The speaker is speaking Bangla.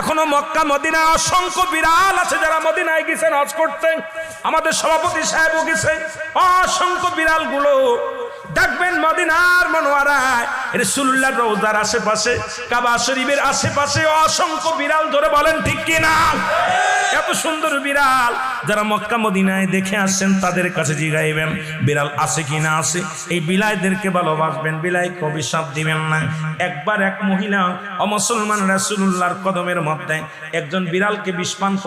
এখনও মক্কা, মদিনায় অসংখ্য বিড়াল আছে যারা মদিনায় গেছেন হজ করতে। আমাদের সভাপতি সাহেবও গেছে অসংখ্য বিড়ালগুলো দেখবেন মদিনার মনোয়ারায় রসুল্লাহ রৌদার আশেপাশে, কাবা শরীফের আশেপাশে অসংখ্য বিড়াল ধরে বলেন, ঠিক কিনা? সুন্দর বিড়াল। যারা মক্কা মদিনায় দেখে আসছেন, তাদের কাছে জিগাইবেন, বিড়াল আছে কি না আছে। এই বিলাইদেরকে ভালোবাসবেন, বিলাই কবি সাপ দিবেন না। একবার এক মহিলা অমুসলমান রাসুল্লাহর কদমের মধ্যে একজন বিড়ালকে বিষপান